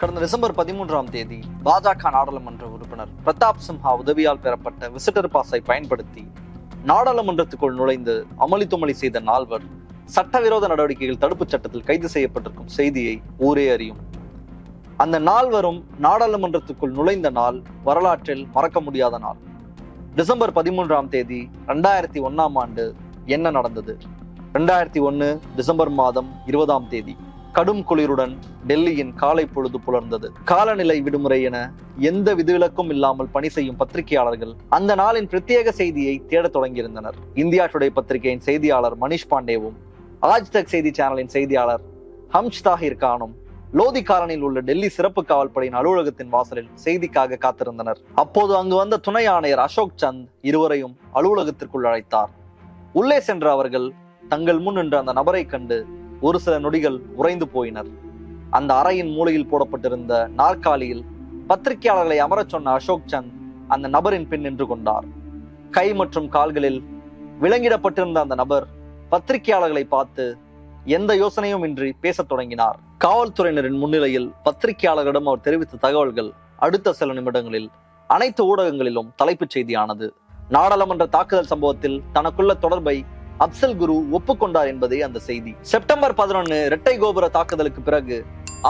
கடந்த டிசம்பர் பதிமூன்றாம் தேதி பாஜக நாடாளுமன்ற உறுப்பினர் பிரதாப் சிம்ஹா உதவியால் பெறப்பட்ட விசிட்டர் பாஸை பயன்படுத்தி நாடாளுமன்றத்துக்குள் நுழைந்து அமளி துமளி செய்த நால்வர் சட்டவிரோத நடவடிக்கைகள் தடுப்புச் சட்டத்தில் கைது செய்யப்பட்டிருக்கும் செய்தியை ஊரே அறியும். அந்த நால்வரும் நாடாளுமன்றத்துக்குள் நுழைந்த நாள் வரலாற்றில் மறக்க முடியாத நாள். டிசம்பர் பதிமூன்றாம் தேதி ரெண்டாயிரத்தி ஒன்னாம் ஆண்டு என்ன நடந்தது? ரெண்டாயிரத்தி ஒன்னு டிசம்பர் மாதம் இருபதாம் தேதி. கடும் குளிருடன் டெல்லியின் காலை பொழுது புலர்ந்தது. காலநிலை விடுமுறை என எந்த விதிவிலக்கும் இல்லாமல் பணி செய்யும் பத்திரிகையாளர்கள் அந்த நாளின் பிரத்யேக செய்தியை தேடத் தொடங்கியிருந்தனர். இந்தியா டுடே பத்திரிகையின் செய்தியாளர் மணிஷ் பாண்டேவும் ஆஜ் தக் செய்தி சேனலின் செய்தியாளர் ஹம்ஷ் தாஹிர் கானும் லோதி காலனில் உள்ள டெல்லி சிறப்பு காவல்படையின் அலுவலகத்தின் வாசலில் செய்திக்காக காத்திருந்தனர். அப்போது அங்கு வந்த துணை ஆணையர் அசோக் சந்த் இருவரையும் அலுவலகத்திற்குள் அழைத்தார். உள்ளே சென்ற அவர்கள் தங்கள் முன் நின்ற அந்த நபரை கண்டு ஒரு சில நொடிகள் உறைந்து போயினர். அந்த அறையின் மூலையில் போடப்பட்டிருந்த நாற்காலியில் பத்திரிகையாளர்களை அமரச் சொன்ன அசோக் சந்த் அந்த நபரின் பின் நின்று கொண்டார். கை மற்றும் கால்களில் விலங்கிடப்பட்டிருந்த அந்த நபர் பத்திரிகையாளர்களை பார்த்து எந்த யோசனையும் இன்றி பேசத் தொடங்கினார். காவல்துறையினரின் முன்னிலையில் பத்திரிகையாளர்களிடம் அவர் தெரிவித்த தகவல்கள் அடுத்த சில நிமிடங்களில் அனைத்து ஊடகங்களிலும் தலைப்புச் செய்தியானது. நாடாளுமன்ற தாக்குதல் சம்பவத்தில் தனக்குள்ள தொடர்பை அப்சல் குரு ஒப்புக்கொண்டார் என்பதே அந்த செய்தி. செப்டம்பர் பதினொன்னு இரட்டை கோபுர தாக்குதலுக்கு பிறகு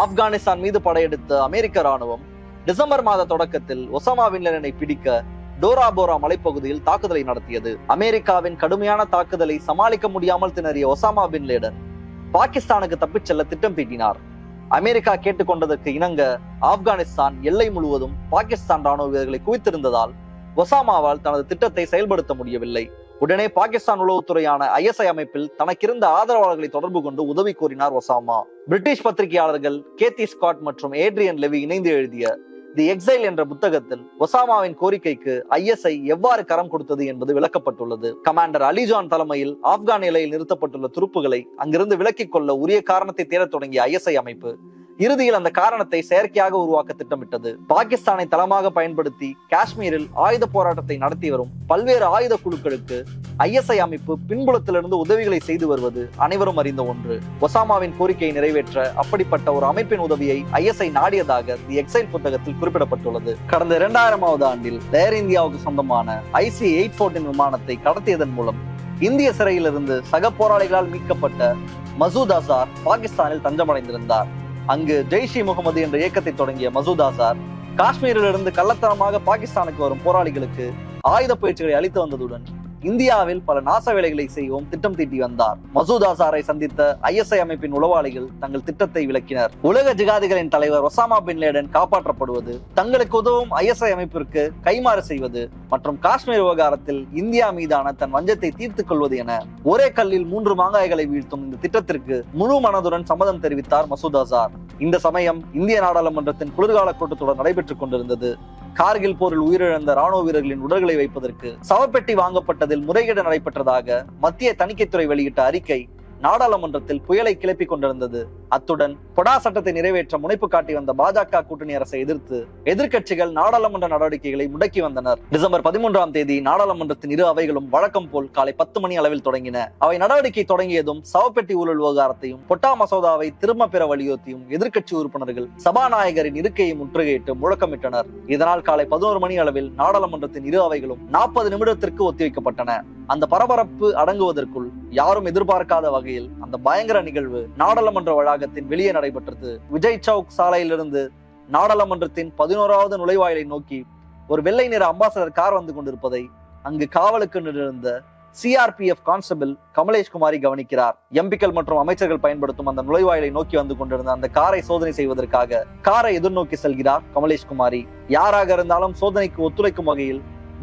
ஆப்கானிஸ்தான் மீது படையெடுத்த அமெரிக்க ராணுவம் டிசம்பர் மாத தொடக்கத்தில் ஒசாமா வின்லனை பிடிக்க டோரா போரா மலைப்பகுதியில் தாக்குதலை நடத்தியது. அமெரிக்காவின் கடுமையான தாக்குதலை சமாளிக்க முடியாமல் திணறிய ஒசாமா பின் லேடன் பாகிஸ்தானுக்கு தப்பிச் செல்ல திட்டம் தீட்டினார். அமெரிக்கா கேட்டுக்கொண்டதற்கு இணங்க ஆப்கானிஸ்தான் எல்லை முழுவதும் பாகிஸ்தான் ராணுவ வீரர்களை குவித்திருந்ததால் ஒசாமாவால் தனது திட்டத்தை செயல்படுத்த முடியவில்லை. உடனே பாகிஸ்தான் உளவுத்துறையான ஐஎஸ்ஐ அமைப்பில் தனக்கிருந்த ஆதரவாளர்களை தொடர்பு கொண்டு உதவி கோரினார் ஒசாமா. பிரிட்டிஷ் பத்திரிகையாளர்கள் கேத்தி ஸ்காட் மற்றும் ஏட்ரியன் லெவி இணைந்து எழுதிய தி எக்ஸைல் என்ற புத்தகத்தில் ஒசாமாவின் கோரிக்கைக்கு ஐஎஸ்ஐ எவ்வாறு கரம் கொடுத்தது என்பது விளக்கப்பட்டுள்ளது. கமாண்டர் அலிஜான் தலைமையில் ஆப்கான் எல்லையில் நிறுத்தப்பட்டுள்ள துருப்புகளை அங்கிருந்து விலக்கிக் கொள்ள உரிய காரணத்தை தேடத் தொடங்கிய ஐஎஸ்ஐ அமைப்பு இறுதியில் அந்த காரணத்தை செயற்கையாக உருவாக்க திட்டமிட்டது. பாகிஸ்தானை தளமாக பயன்படுத்தி காஷ்மீரில் ஆயுத போராட்டத்தை நடத்தி வரும் பல்வேறு ஆயுத குழுக்களுக்கு ஐஎஸ்ஐ அமைப்பு பின்புலத்திலிருந்து உதவிகளை செய்து வருவது அனைவரும் அறிந்த ஒன்று. ஒசாமாவின் கோரிக்கையை நிறைவேற்ற அப்படிப்பட்ட ஒரு அமைப்பின் உதவியை ஐஎஸ்ஐ நாடியதாக தி எக்ஸைல் புத்தகத்தில் குறிப்பிடப்பட்டுள்ளது. கடந்த இரண்டாயிரமாவது ஆண்டில் ஏர் இந்தியாவுக்கு சொந்தமான ஐசி எயிட் போர்டின் விமானத்தை கடத்தியதன் மூலம் இந்திய சிறையிலிருந்து சக போராளிகளால் மீட்கப்பட்ட மசூத் அசார் பாகிஸ்தானில் தஞ்சமடைந்திருந்தார். அங்கு ஜெய்ஷி முகமது என்ற இயக்கத்தை தொடங்கிய மசூத் ஆசார் காஷ்மீரிலிருந்து கள்ளத்தனமாக பாகிஸ்தானுக்கு வரும் போராளிகளுக்கு ஆயுத பயிற்சிகளை அளித்து வந்ததுடன் இந்தியாவில் பல நாச வேலைகளை செய்யவும் திட்டம் தீட்டி வந்தார். மசூத் அசாரை சந்தித்த ஐஎஸ்ஐ அமைப்பின் உளவாளிகள் தங்கள் திட்டத்தை விளக்கினர். உலக ஜிகாதிகளின் தலைவர் ஒசாமா பின் லேடன் காப்பாற்றப்படுவது தங்களுக்கு உதவும் ஐஎஸ்ஐ அமைப்பிற்கு கைமாறு செய்வது மற்றும் காஷ்மீர் விவகாரத்தில் இந்தியா மீதான தன் வஞ்சத்தை தீர்த்துக் கொள்வது என ஒரே கல்லில் மூன்று மாங்காய்களை வீழ்த்தும் இந்த திட்டத்திற்கு முழு மனதுடன் சம்மதம் தெரிவித்தார் மசூத் அசார் இந்த சமயம் இந்திய நாடாளுமன்றத்தின் குளிர்கால கூட்டத்தொடர் நடைபெற்றுக் கொண்டிருந்தது. கார்கில் போரில் உயிரிழந்த ராணுவ வீரர்களின் உடல்களை வைப்பதற்கு சவப்பெட்டி வாங்கப்பட்டதில் முறைகேடு நடைபெற்றதாக மத்திய தணிக்கைத்துறை வெளியிட்ட அறிக்கை நாடாளுமன்றத்தில் புயலை கிளப்பிக் கொண்டிருந்தது. அத்துடன் பொடா சட்டத்தை நிறைவேற்ற முனைப்பு காட்டி வந்த பாஜக கூட்டணி அரசை எதிர்த்து எதிர்க்கட்சிகள் நாடாளுமன்ற நடவடிக்கைகளை முடக்கி வந்தனர். டிசம்பர் பதிமூன்றாம் தேதி நாடாளுமன்றத்தின் இரு அவைகளும் வழக்கம் போல் காலை பத்து மணி அளவில் தொடங்கின. அவை நடவடிக்கை தொடங்கியதும் சவப்பெட்டி ஊழல் விவகாரத்தையும் பொட்டா மசோதாவை திரும்ப பெற வலியுறுத்தியும் எதிர்க்கட்சி உறுப்பினர்கள் சபாநாயகரின் இருக்கையை முற்றுகையிட்டு முழக்கமிட்டனர். இதனால் காலை பதினோரு மணி அளவில் நாடாளுமன்றத்தின் இரு அவைகளும் நாற்பது நிமிடத்திற்கு ஒத்திவைக்கப்பட்டன. அந்த பரபரப்பு அடங்குவதற்குள் யாரும் எதிர்பார்க்காத வகையில் அந்த பயங்கர நிகழ்வு நாடாளுமன்ற வளாகத்தின் வெளியே நடைபெற்றது. விஜய் சவுக் சாலையிலிருந்து நாடாளுமன்றத்தின் பதினோராவது நுழைவாயிலை நோக்கி ஒரு வெள்ளை நிற அம்பாசடர் கார் வந்து கொண்டிருப்பதை அங்கு காவலுக்கு நின்றிருந்த சிஆர்பிஎஃப் கான்ஸ்டபிள் கமலேஷ்குமாரி கவனிக்கிறார். எம்பிக்கள் மற்றும் அமைச்சர்கள் பயன்படுத்தும் அந்த நுழைவாயிலை நோக்கி வந்து கொண்டிருந்த அந்த காரை சோதனை செய்வதற்காக காரை எதிர்நோக்கி செல்கிறார் கமலேஷ்குமாரி. யாராக இருந்தாலும் சோதனைக்கு ஒத்துழைக்கும் வகையில்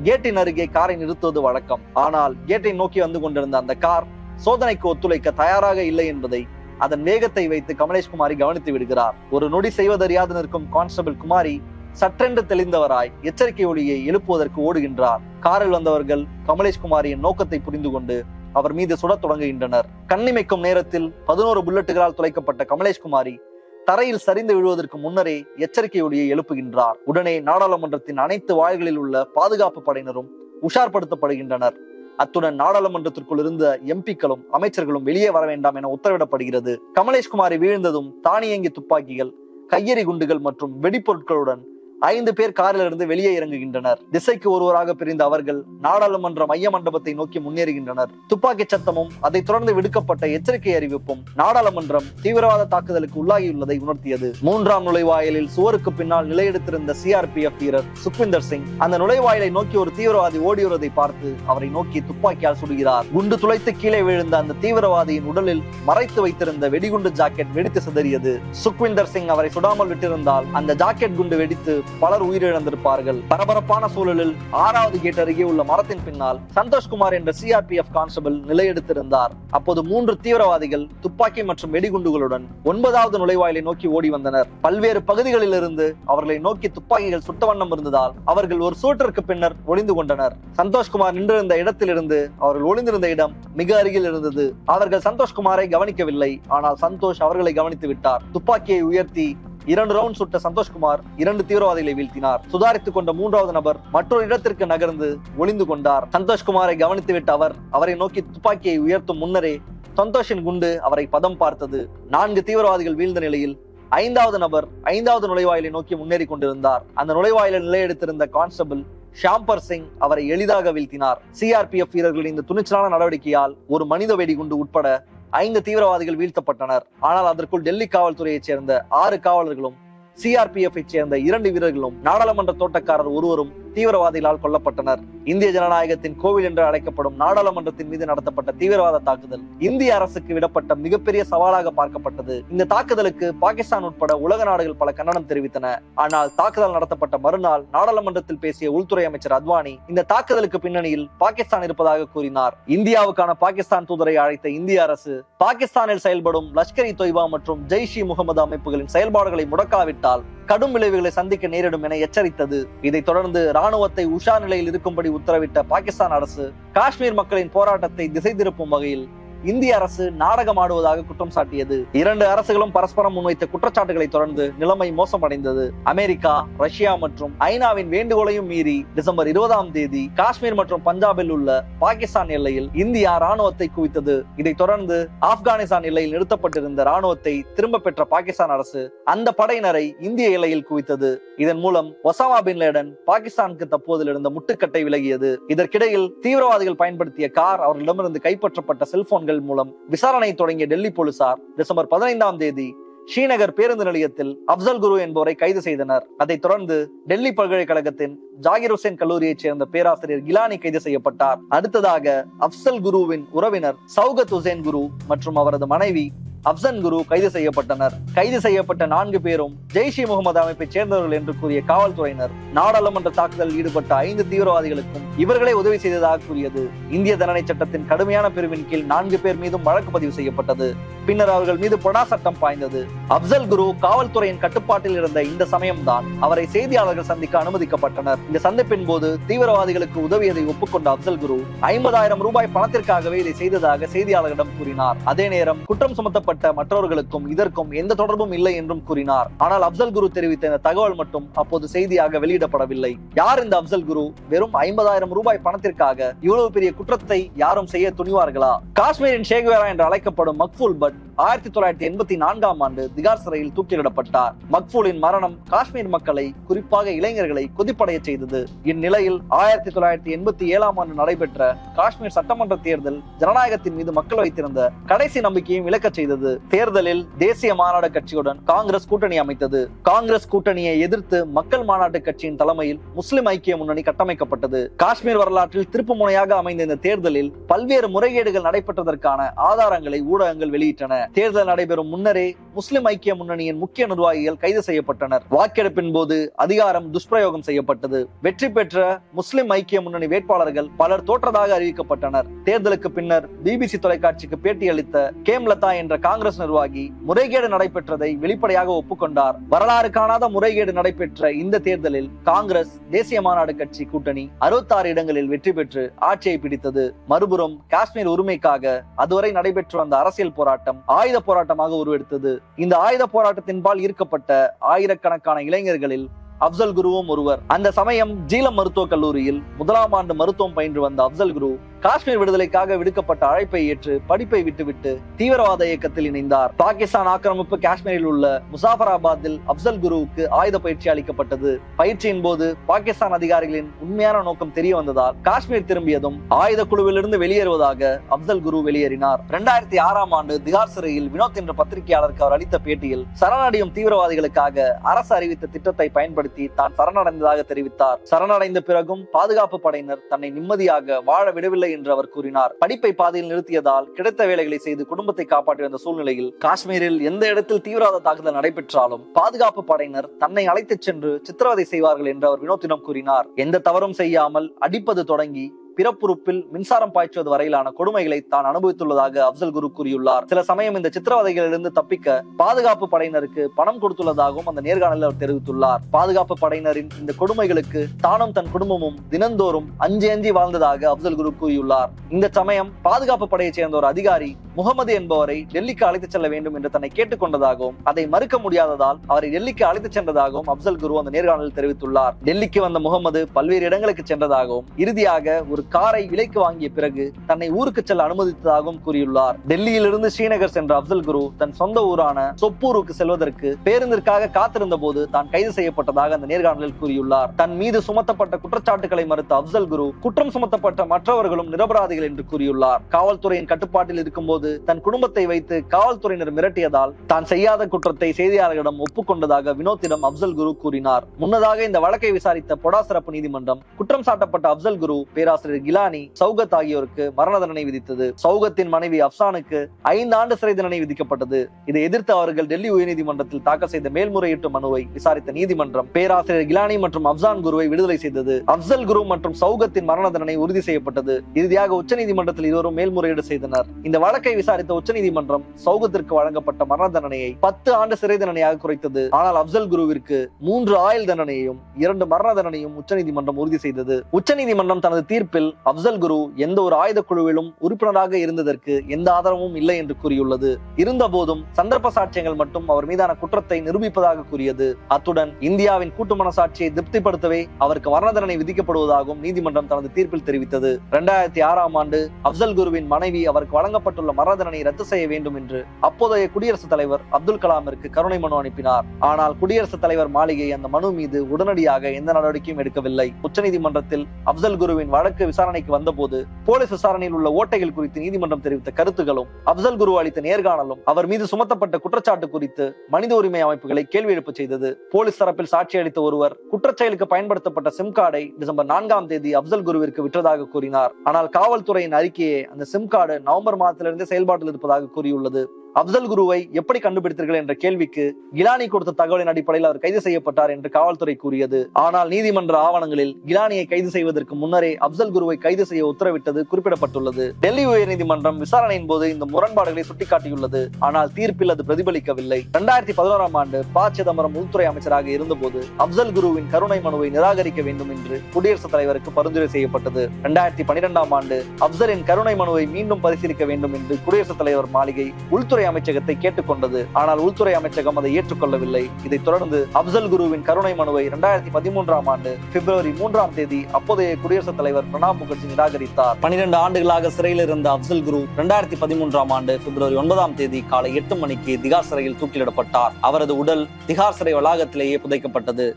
கேட்டின் அருகே காரை நிறுத்துவது வழக்கம். ஆனால் கேட்டை நோக்கி வந்து கொண்டிருந்த அந்த கார் சோதனைக்கு ஒத்துழைக்க தயாராக இல்லை என்பதை அதன் வேகத்தை வைத்து கமலேஷ் குமாரி கவனித்து விடுகிறார். ஒரு நொடி செய்வதறியாது நிற்கும் கான்ஸ்டபிள் குமாரி சற்றென்று தெளிந்தவராய் எச்சரிக்கை ஒளியை எழுப்புவதற்கு ஓடுகின்றார். காரில் வந்தவர்கள் கமலேஷ் குமாரியின் நோக்கத்தை புரிந்து கொண்டு அவர் மீது சுடத் தொடங்குகின்றனர். கண்ணிமைக்கும் நேரத்தில் பதினோரு புல்லட்டுகளால் துளைக்கப்பட்ட கமலேஷ் குமாரி தரையில் சரிந்து விழுவதற்கு முன்னரே எச்சரிக்கை ஒளியை எழுப்புகின்றார். உடனே நாடாளுமன்றத்தின் அனைத்து வாயில்களில் உள்ள பாதுகாப்பு படையினரும் உஷார்படுத்தப்படுகின்றனர். அத்துடன் நாடாளுமன்றத்திற்குள் இருந்த எம்பிக்களும் அமைச்சர்களும் வெளியே வர வேண்டாம் என உத்தரவிடப்படுகிறது. கமலேஷ்குமாரி வீழ்ந்ததும் தானியங்கி துப்பாக்கிகள் கையெறி குண்டுகள் மற்றும் வெடிப்பொருட்களுடன் ஐந்து பேர் காரில் இருந்து வெளியே இறங்குகின்றனர். திசைக்கு ஒருவராக பிரிந்த அவர்கள் நாடாளுமன்ற மைய மண்டபத்தை நோக்கி முன்னேறுகின்றனர். துப்பாக்கி சத்தமும் அதைத் தொடர்ந்து விடுக்கப்பட்ட எச்சரிக்கை அறிவிப்பும் நாடாளுமன்றம் தீவிரவாத தாக்குதலுக்கு உள்ளாகியுள்ளதை உணர்த்தியது. மூன்றாம் நுழைவாயிலில் சுவருக்கு பின்னால் நிலையெடுத்திருந்த சிஆர்பிஎஃப் வீரர் சுக்விந்தர் சிங் அந்த நுழைவாயிலை நோக்கி ஒரு தீவிரவாதி ஓடியுறதை பார்த்து அவரை நோக்கி துப்பாக்கியால் சுடுகிறார். குண்டு துளைத்து கீழே விழுந்த அந்த தீவிரவாதியின் உடலில் மறைத்து வைத்திருந்த வெடிகுண்டு ஜாக்கெட் வெடித்து சிதறியது. சுக்விந்தர் சிங் அவரை சுடாமல் விட்டிருந்தால் அந்த ஜாக்கெட் குண்டு வெடித்து பலர் உயிரிழந்திருப்பார்கள். பரபரப்பான சூழலில் ஆறாவது கேட் அருகே உள்ள மரத்தின் பின்னால் சந்தோஷ்குமார் என்ற சிஆர்பிஎஃப் கான்ஸ்டபிள் நிலையெடுத்திருந்தார். அப்போது மூன்று தீவிரவாதிகள் துப்பாக்கி மற்றும் வெடிகுண்டுகளுடன் ஒன்பதாவது நுழைவாயிலை நோக்கி ஓடி வந்தனர். பல்வேறு பகுதிகளில் இருந்து அவர்களை நோக்கி துப்பாக்கிகள் சுட்ட வண்ணம் இருந்ததால் அவர்கள் ஒரு சூட்டிற்கு பின்னர் ஒளிந்து கொண்டனர். சந்தோஷ்குமார் நின்றிருந்த இடத்திலிருந்து அவர்கள் ஒளிந்திருந்த இடம் மிக அருகில் இருந்தது. அவர்கள் சந்தோஷ்குமாரை கவனிக்கவில்லை. ஆனால் சந்தோஷ் அவர்களை கவனித்து விட்டார். துப்பாக்கியை உயர்த்தி இரண்டு ரவுண்ட் சுட்ட சந்தோஷ்குமார் இரண்டு தீவிரவாதிகளை வீழ்த்தினார். சுதாரித்துக் கொண்ட மூன்றாவது நபர் மற்றொரு இடத்திற்கு நகர்ந்து ஒளிந்து கொண்டார். சந்தோஷ்குமாரை கவனித்துவிட்ட அவர் அவரை நோக்கி துப்பாக்கியை உயர்த்தும் முன்னரே சந்தோஷின் குண்டு அவரை பதம் பார்த்தது. நான்கு தீவிரவாதிகள் வீழ்ந்த நிலையில் ஐந்தாவது நபர் ஐந்தாவது நுழைவாயிலை நோக்கி முன்னேறி கொண்டிருந்தார். அந்த நுழைவாயிலில் நிலையெடுத்திருந்த கான்ஸ்டபிள் ஷாம்பர் சிங் அவரை எளிதாக வீழ்த்தினார். சிஆர்பிஎஃப் வீரர்களின் இந்த துணிச்சலான நடவடிக்கையால் ஒரு மனித வெடிகுண்டு உட்பட ஐந்து தீவிரவாதிகள் வீழ்த்தப்பட்டனர். ஆனால் அதற்குள் டெல்லி காவல்துறையைச் சேர்ந்த ஆறு காவலர்களும் சிஆர்பிஎஃப் சேர்ந்த இரண்டு வீரர்களும் நாடாளுமன்ற தோட்டக்காரர் ஒருவரும் தீவிரவாதிகளால் கொல்லப்பட்டனர். இந்திய ஜனநாயகத்தின் கோவில் என்று அழைக்கப்படும் நாடாளுமன்றத்தின் மீது நடத்தப்பட்ட தீவிரவாத தாக்குதல் இந்திய அரசுக்கு விடப்பட்ட மிகப்பெரிய சவாலாக பார்க்கப்பட்டது. இந்த தாக்குதலுக்கு பாகிஸ்தான் உட்பட உலக நாடுகள் பல கண்டனம் தெரிவித்தன. ஆனால் தாக்குதல் நடத்தப்பட்ட மறுநாள் நாடாளுமன்றத்தில் பேசிய உள்துறை அமைச்சர் அத்வானி இந்த தாக்குதலுக்கு பின்னணியில் பாகிஸ்தான் இருப்பதாக கூறினார். இந்தியாவுக்கான பாகிஸ்தான் தூதரை அழைத்த இந்திய அரசு பாகிஸ்தானில் செயல்படும் லஷ்கர் இ தொய்பா மற்றும் ஜெய்ஷ் இ முகமது அமைப்புகளின் செயல்பாடுகளை முடக்காவிட்டால் கடும் விளைவுகளை சந்திக்க நேரிடும் என எச்சரித்தது. இதைத் தொடர்ந்து ராணுவத்தை உஷார் நிலையில் இருக்கும்படி உத்தரவிட்ட பாகிஸ்தான் அரசு காஷ்மீர் மக்களின் போராட்டத்தை திசை திருப்பும் வகையில் இந்திய அரசு நாடகம் ஆடுவதாக குற்றம் சாட்டியது. இரண்டு அரசுகளும் பரஸ்பரம் முன்வைத்த குற்றச்சாட்டுகளை தொடர்ந்து நிலைமை மோசமடைந்தது. அமெரிக்கா ரஷ்யா மற்றும் ஐநாவின் வேண்டுகோளையும் மீறி டிசம்பர் இருபதாம் தேதி காஷ்மீர் மற்றும் பஞ்சாபில் உள்ள பாகிஸ்தான் எல்லையில் இந்தியா ராணுவத்தை குவித்தது. இதைத் தொடர்ந்து ஆப்கானிஸ்தான் எல்லையில் நிறுத்தப்பட்டிருந்த ராணுவத்தை திரும்ப பெற்ற பாகிஸ்தான் அரசு அந்த படையினரை இந்திய எல்லையில் குவித்தது. இதன் மூலம் ஒசாமா பின் லேடன் பாகிஸ்தானுக்கு தப்போதில் இருந்த முட்டுக்கட்டை விலகியது. இதற்கிடையில் தீவிரவாதிகள் பயன்படுத்திய கார் அவர்களிடமிருந்து கைப்பற்றப்பட்ட செல்போன்கள் மூலம் விசாரணை தொடங்கிய டெல்லி போலீசார் டிசம்பர் பதினைந்தாம் தேதி ஸ்ரீநகர் பேருந்து நிலையத்தில் அப்சல் குரு என்பவரை கைது செய்தனர். அதைத் தொடர்ந்து டெல்லி பல்கலைக்கழகத்தின் ஜாகிர் ஹுசேன் கல்லூரியைச் சேர்ந்த பேராசிரியர் கிலானி கைது செய்யப்பட்டார். அடுத்ததாக அப்சல் குருவின் உறவினர் சௌகத் ஹுசேன் குரு மற்றும் அவரது மனைவி அப்சன் குரு கைது செய்யப்பட்டனர். கைது செய்யப்பட்ட நான்கு பேரும் ஜெய்ஷ் இ முகமது அமைப்பைச் சேர்ந்தவர்கள் என்று கூறிய காவல்துறையினர் நாடாளுமன்ற தாக்குதலில் ஈடுபட்ட ஐந்து தீவிரவாதிகளுக்கும் இவர்களே உதவி செய்ததாக கூறியது. இந்திய தண்டனை சட்டத்தின் கடுமையான பிரிவின் கீழ் நான்கு பேர் மீதும் வழக்கு பதிவு செய்யப்பட்டது. பின்னர் அவர்கள் மீது பொடா சட்டம் பாய்ந்தது. அப்சல் குரு காவல்துறையின் கட்டுப்பாட்டில் இருந்த இந்த சமயம்தான் அவரை செய்தியாளர்கள் சந்திக்க அனுமதிக்கப்பட்டனர். இந்த சந்திப்பின் போது தீவிரவாதிகளுக்கு உதவியதை ஒப்புக்கொண்ட அப்சல் குரு ஐம்பதாயிரம் ரூபாய் பணத்திற்காகவே இதை செய்ததாக செய்தியாளர்களிடம் கூறினார். அதே நேரம் குற்றம் சுமத்தப்பட்ட மற்றவர்களுக்கும் இதற்கும் எந்த தொடர்பும் இல்லை என்றும் கூறினார். ஆனால் அப்சல் குரு தெரிவித்த இந்த தகவல் மட்டும் அப்போது செய்தியாக வெளியிடப்படவில்லை. யார் இந்த அப்சல் குரு? வெறும் ஐம்பதாயிரம் ரூபாய் பணத்திற்காக இவ்வளவு பெரிய குற்றத்தை யாரும் செய்ய துணிவார்களா? காஷ்மீரின் ஷேக்வேரா என்று அழைக்கப்படும் மக்பூல் பட் ஆயிரத்தி தொள்ளாயிரத்தி எண்பத்தி நான்காம் ஆண்டு திகார் சிறையில் தூக்கிலிடப்பட்டார். மக்பூலின் மரணம் காஷ்மீர் மக்களை குறிப்பாக இளைஞர்களை கொதிப்படைய செய்தது. இந்நிலையில் ஆயிரத்தி தொள்ளாயிரத்தி எண்பத்தி ஏழாம் ஆண்டு நடைபெற்ற காஷ்மீர் சட்டமன்ற தேர்தல் ஜனநாயகத்தின் மீது மக்கள் வைத்திருந்த கடைசி நம்பிக்கையும் இழக்க செய்தது. தேர்தலில் தேசிய மாநாடு கட்சியுடன் காங்கிரஸ் கூட்டணி அமைத்தது. காங்கிரஸ் கூட்டணியை எதிர்த்து மக்கள் மாநாட்டு கட்சியின் தலைமையில் முஸ்லிம் ஐக்கிய முன்னணி கட்டமைக்கப்பட்டது. காஷ்மீர் வரலாற்றில் திருப்பு முனையாக அமைந்த இந்த தேர்தலில் பல்வேறு முறைகேடுகள் நடைபெற்றதற்கான ஆதாரங்களை ஊடகங்கள் வெளியிட்டன. தேர்தல் நடைபெறும் முன்னரே முஸ்லிம் ஐக்கிய முன்னணியின் முக்கிய நிர்வாகிகள் கைது செய்யப்பட்டனர். வாக்கெடுப்பின் போது அதிகாரம் துஷ்பிரயோகம் செய்யப்பட்டது. வெற்றி பெற்ற முஸ்லிம் ஐக்கிய முன்னணி வேட்பாளர்கள் பலர் தோற்றதாக அறிவிக்கப்பட்டனர். தேர்தலுக்கு பின்னர் பிபிசி தொலைக்காட்சிக்கு பேட்டியளித்த கேம்லதா என்ற காங்கிரஸ் நிர்வாகி முறைகேடு நடைபெற்றதை வெளிப்படையாக ஒப்புக்கொண்டார். வரலாறு காணாத முறைகேடு நடைபெற்ற இந்த தேர்தலில் காங்கிரஸ் தேசிய மாநாடு கட்சி கூட்டணி அறுபத்தாறு இடங்களில் வெற்றி பெற்று ஆட்சியை பிடித்தது. மறுபுறம் காஷ்மீர் உரிமைக்காக அதுவரை நடைபெற்று வந்த அரசியல் போராட்டம் ஆயுத போராட்டமாக உருவெடுத்தது. இந்த ஆயுத போராட்டத்தின்பால் ஈர்க்கப்பட்ட ஆயிரக்கணக்கான இளைஞர்களில் அப்சல் குருவும் ஒருவர். அந்த சமயம் ஜீலம் மருத்துவக் கல்லூரியில் முதலாம் ஆண்டு மருத்துவம் பயின்று வந்த அப்சல் குரு காஷ்மீர் விடுதலைக்காக விடுக்கப்பட்ட அழைப்பை ஏற்று படிப்பை விட்டுவிட்டு தீவிரவாத இயக்கத்தில் இணைந்தார். பாகிஸ்தான் ஆக்கிரமிப்பு காஷ்மீரில் உள்ள முசாஃபராபாத்தில் அப்சல் குருவுக்கு ஆயுத பயிற்சி அளிக்கப்பட்டது. பயிற்சியின் போது பாகிஸ்தான் அதிகாரிகளின் உண்மையான நோக்கம் தெரிய வந்ததால் காஷ்மீர் திரும்பியதும் ஆயுத குழுவிலிருந்து வெளியேறுவதாக அப்சல் குரு வெளியேறினார். இரண்டாயிரத்தி ஆறாம் ஆண்டு திகார் சிறையில் வினோத் என்ற பத்திரிகையாளருக்கு அவர் அளித்த பேட்டியில் சரணடையும் தீவிரவாதிகளுக்காக அரசு அறிவித்த திட்டத்தை பயன்படுத்தி தான் சரணடைந்ததாக தெரிவித்தார். சரணடைந்த பிறகும் பாதுகாப்பு படையினர் தன்னை நிம்மதியாக வாழ விடவில்லை என்று அவர் கூறினார். படிப்பை பாதையில் நிறுத்தியதால் கிடைத்த வேலைகளை செய்து குடும்பத்தை காப்பாற்றி வந்த சூழ்நிலையில் காஷ்மீரில் எந்த இடத்தில் தீவிரவாத தாக்குதல் நடைபெற்றாலும் பாதுகாப்பு படையினர் தன்னை அழைத்துச் சென்று சித்திரவதை செய்வார்கள் என்று அவர் வினோத்தினம் கூறினார். எந்த தவறும் செய்யாமல் அடிப்பது தொடங்கி பிறப்புறுப்பில் மின்சாரம் பாய்ச்சுவது வரையிலான கொடுமைகளை தான் அனுபவித்துள்ளதாக அப்சல் குரு கூறியுள்ளார். சில சமயம் இந்த சித்திரவதைகளிலிருந்து தப்பிக்க பாதுகாப்பு படையினருக்கு பணம் கொடுத்துள்ளதாகவும் அந்த நேர்காணலில் அவர் தெரிவித்துள்ளார். பாதுகாப்பு படையினரின் இந்த கொடுமைகளுக்கு தானும் தன் குடும்பமும் தினந்தோறும் அஞ்சி அஞ்சி வாழ்ந்ததாக அப்சல் குரு கூறியுள்ளார். இந்த சமயம் பாதுகாப்பு படையைச் சேர்ந்த ஒரு அதிகாரி முகமது என்பவரை டெல்லிக்கு அழைத்துச் செல்ல வேண்டும் என்று தன்னை கேட்டுக்கொண்டதாகவும் அதை மறுக்க முடியாததால் அவரை டெல்லிக்கு அழைத்துச் சென்றதாகவும் அப்சல் குரு அந்த நேர்காணலில் தெரிவித்துள்ளார். டெல்லிக்கு வந்த முகமது பல்வேறு இடங்களுக்கு சென்றதாகவும் இறுதியாக ஒரு காரை விலைக்கு வாங்கிய பிறகு தன்னை ஊருக்கு செல்ல அனுமதித்ததாகவும் கூறியுள்ளார். டெல்லியிலிருந்து ஸ்ரீநகர் சென்ற அப்சல் குரு தன் சொந்த ஊரான சொப்பூருக்கு செல்வதற்கு பேருந்திற்காக காத்திருந்த போது தான் கைது செய்யப்பட்டதாக அந்த நேர்காணலில் கூறியுள்ளார். தன் மீது சுமத்தப்பட்ட குற்றச்சாட்டுகளை மறுத்த அப்சல் குரு குற்றம் சுமத்தப்பட்ட மற்றவர்களும் நிரபராதிகள் என்று கூறியுள்ளார். காவல்துறையின் கட்டுப்பாட்டில் இருக்கும்போது போது தன் குடும்பத்தை வைத்து காவல்துறையினர் மிரட்டியதால் தான் செய்யாத குற்றத்தை செய்தியாளர்களிடம் ஒப்புக்கொண்டதாக வினோத்திடம் அப்சல் குரு கூறினார். முன்னதாக இந்த வழக்கை விசாரித்த பொடா சிறப்பு நீதிமன்றம் குற்றம் சாட்டப்பட்ட அப்சல் குரு பேராசிரியர் கிலானி சௌகத் ஆகியோருக்கு மரண தண்டனை விதித்தது. சௌகத்தின் மனைவி அப்சானுக்கு ஐந்து ஆண்டு சிறை தண்டனை விதிக்கப்பட்டது. இதை எதிர்த்து அவர்கள் டெல்லி உயர்நீதிமன்றத்தில் தாக்கல் செய்த மேல்முறையீட்டு மனுவை விசாரித்த நீதிமன்றம் பேராசிரியர் கிலானி மற்றும் அப்சான் குருவை விடுதலை செய்தது. அப்சல் குரு மற்றும் சௌகத்தின் மரண தண்டனை உறுதி செய்யப்பட்டது. இறுதியாக உச்சநீதிமன்றத்தில் இருவரும் மேல்முறையீடு செய்தனர். இந்த வழக்கை விசாரித்த உச்சநீதிமன்றம் சௌகத்திற்கு வழங்கப்பட்ட மரண தண்டனையை பத்து ஆண்டு சிறை தண்டனையாக குறைத்தது. ஆனால் அப்சல் குருவிற்கு மூன்று ஆயுள் தண்டனையையும் இரண்டு மரண தண்டனையும் உச்சநீதிமன்றம் உறுதி செய்தது. உச்சநீதிமன்றம் தனது தீர்ப்பில் அப்சல் குரு எந்த ஒரு ஆயுத குழுவிலும் உறுப்பினராக இருந்ததற்கு எந்த ஆதாரமும் இல்லை என்று கூறியுள்ளது. இருந்த போதும் சந்தர்ப்ப சாட்சியங்கள் மட்டும் அவர் மீதான குற்றத்தை நிரூபிப்பதாக கூறியது. அத்துடன் இந்தியாவின் கூட்டு மனசாட்சியை திருப்திப்படுத்தவே அவருக்கு மரண தண்டனை விதிக்கப்படுவதாகவும் நீதிமன்றம் தனது தீர்ப்பில் தெரிவித்தது. இரண்டாயிரத்தி ஆறாம் ஆண்டு அப்சல் குருவின் மனைவி அவருக்கு வழங்கப்பட்டுள்ள மரண தண்டனை ரத்து செய்ய வேண்டும் என்று அப்போதைய குடியரசுத் தலைவர் அப்துல் கலாமிற்கு கருணை மனு அனுப்பினார். ஆனால் குடியரசுத் தலைவர் மாளிகை அந்த மனு மீது உடனடியாக எந்த நடவடிக்கையும் எடுக்கவில்லை. உச்சநீதிமன்றத்தில் அப்சல் குருவின் வழக்கு விசாரணைக்கு வந்தபோது போலீஸ் விசாரணையில் உள்ள ஓட்டைகள் குறித்து நீதிமன்றம் தெரிவித்த கருத்துகளும் அப்சல் குரு அளித்த நேர்காணலும் அவர் மீது சுமத்தப்பட்ட குற்றச்சாட்டு குறித்து மனித உரிமை அமைப்புகளை கேள்வி எழுப்பு செய்தது. போலீஸ் தரப்பில் சாட்சி அளித்த ஒருவர் குற்றச்செயலுக்கு பயன்படுத்தப்பட்ட சிம் கார்டை டிசம்பர் நான்காம் தேதி அப்சல் குருவிற்கு விற்றதாக கூறினார். ஆனால் காவல்துறையின் அறிக்கையே அந்த சிம் கார்டு நவம்பர் மாதத்திலிருந்து செயல்பாட்டில் இருப்பதாக கூறியுள்ளது. அப்சல் குருவை எப்படி கண்டுபிடித்தீர்கள் என்ற கேள்விக்கு கிலானி கொடுத்த தகவலின் அடிப்படையில் அவர் கைது செய்யப்பட்டார் என்று காவல்துறை கூறியது. ஆனால் நீதிமன்ற ஆவணங்களில் கிலானியை கைது செய்வதற்கு முன்னரே அப்சல் குருவை கைது செய்ய உத்தரவிட்டது குறிப்பிடப்பட்டுள்ளது. டெல்லி உயர்நீதிமன்றம் விசாரணையின் போது இந்த முரண்பாடுகளை சுட்டிக்காட்டியுள்ளது. ஆனால் தீர்ப்பில் அது பிரதிபலிக்கவில்லை. இரண்டாயிரத்தி பதினோராம் ஆண்டு ப. சிதம்பரம் உள்துறை அமைச்சராக இருந்தபோது அப்சல் குருவின் கருணை மனுவை நிராகரிக்க வேண்டும் என்று குடியரசுத் தலைவருக்கு பரிந்துரை செய்யப்பட்டது. இரண்டாயிரத்தி பனிரெண்டாம் ஆண்டு அப்சலின் கருணை மனுவை மீண்டும் பரிசீலிக்க வேண்டும் என்று குடியரசுத் தலைவர் மாளிகை உள்துறை உள்துறை அமைச்சகத்தை கேட்டுக்கொண்டது ஆனால் உள்துறை அமைச்சகம் அதை ஏற்றுக்கொள்ளவில்லை. இதைத் தொடர்ந்து அப்சல் குருவின் கருணை மனுவை இரண்டாயிரத்தி பதிமூன்றாம் ஆண்டு பிப்ரவரி மூன்றாம் தேதி அப்போதைய குடியரசுத் தலைவர் பிரணாப் முகர்ஜி நிராகரித்தார். பனிரெண்டு ஆண்டுகளாக சிறையில் இருந்த அப்சல் குரு இரண்டாயிரத்தி பதிமூன்றாம் ஆண்டு பிப்ரவரி ஒன்பதாம் தேதி காலை எட்டு மணிக்கு திகார் சிறையில் தூக்கிலிடப்பட்டார். அவரது உடல் திகார் சிறை வளாகத்திலேயே புதைக்கப்பட்டது.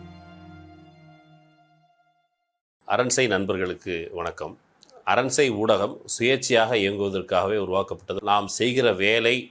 அரண்சை நண்பர்களுக்கு வணக்கம். அரண்சை ஊடகம் சுயேட்சையாக இயங்குவதற்காகவே உருவாக்கப்பட்டது. நாம் செய்கிற வேலை